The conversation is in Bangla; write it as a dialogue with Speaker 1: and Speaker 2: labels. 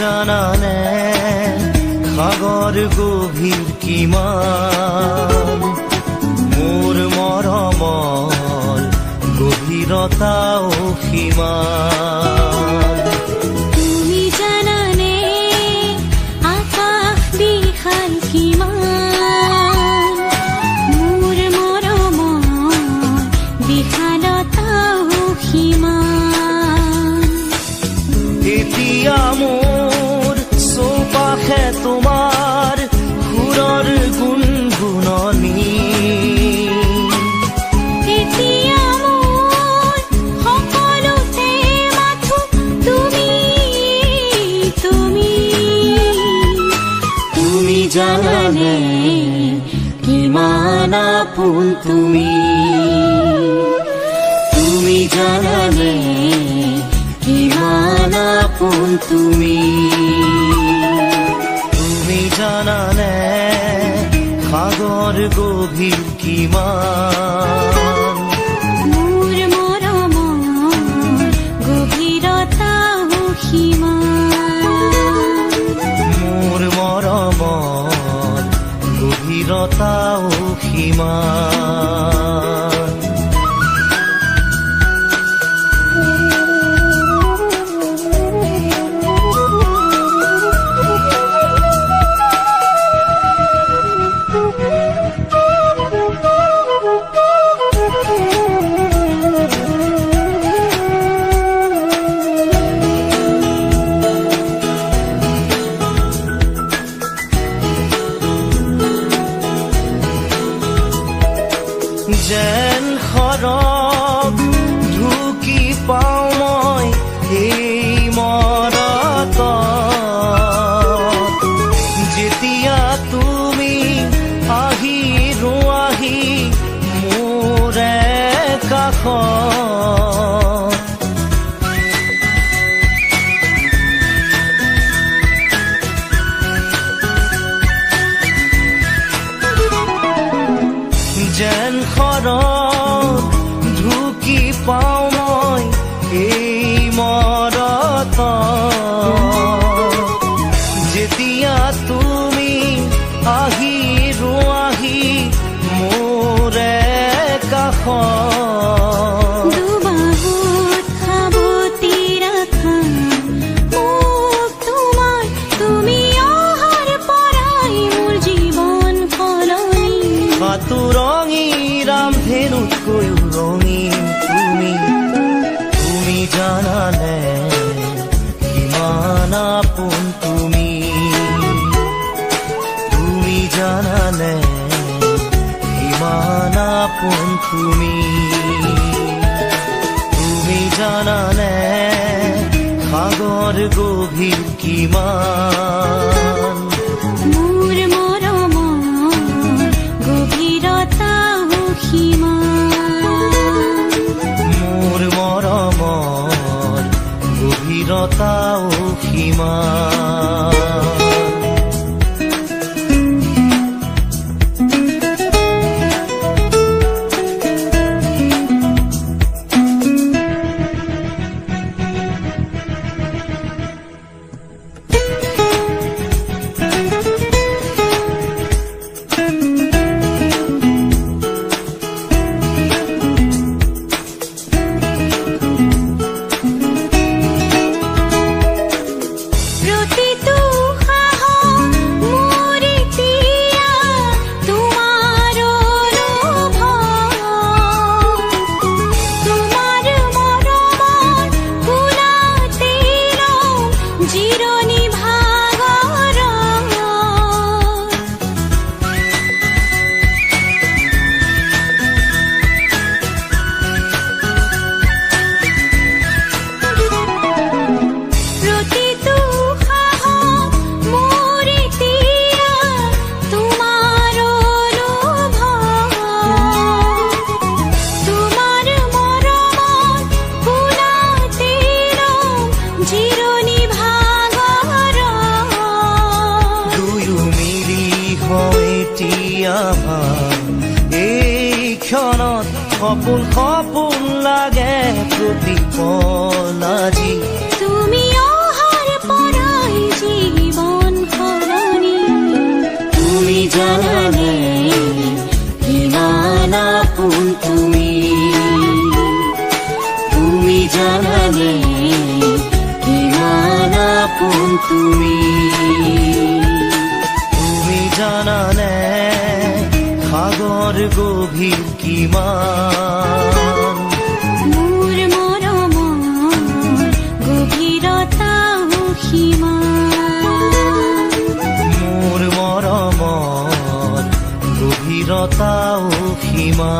Speaker 1: জানানে সাগর গভীৰ কিমান মোৰ মৰমৰ গভীৰতাও সীমান চৌপাশে তোমাৰ সুৰৰ
Speaker 2: সকলোতে মাথো তুমি তুমি।
Speaker 1: জানানে কিমান আপোন তুমি? তুমি জানানে কিমান আপোন তুমি তুমি? সাগৰ গভীৰ কিমান
Speaker 2: মোৰ মৰমৰ
Speaker 1: পাওঁ মই এই মৰত যেতিয়া তুমি আহি ৰোৱাহি মোৰে কাষত।
Speaker 2: দুবাহুত সাৱটি
Speaker 1: জানানে কিমান আপোন তুমি? তুমি জানানে সাগৰ গভীৰ কিমান
Speaker 2: মোৰ মৰমৰ গভীৰতাও সীমান
Speaker 1: মোৰ মৰমৰ গভীৰতাও সীমা আমার এই ক্ষণত সপোন সপোন লাগে প্ৰতি পলাজি
Speaker 2: তুমি অহাৰ পৰাই জীৱন সলনি তুমি জানানে কিমানা কোন তুমি। তুমি জানানে কিমানা কোন তুমি।
Speaker 1: তুমি জানানে সাগৰ
Speaker 2: গভীর সীমান
Speaker 1: মোৰ মৰমত গভীৰতাও সীমা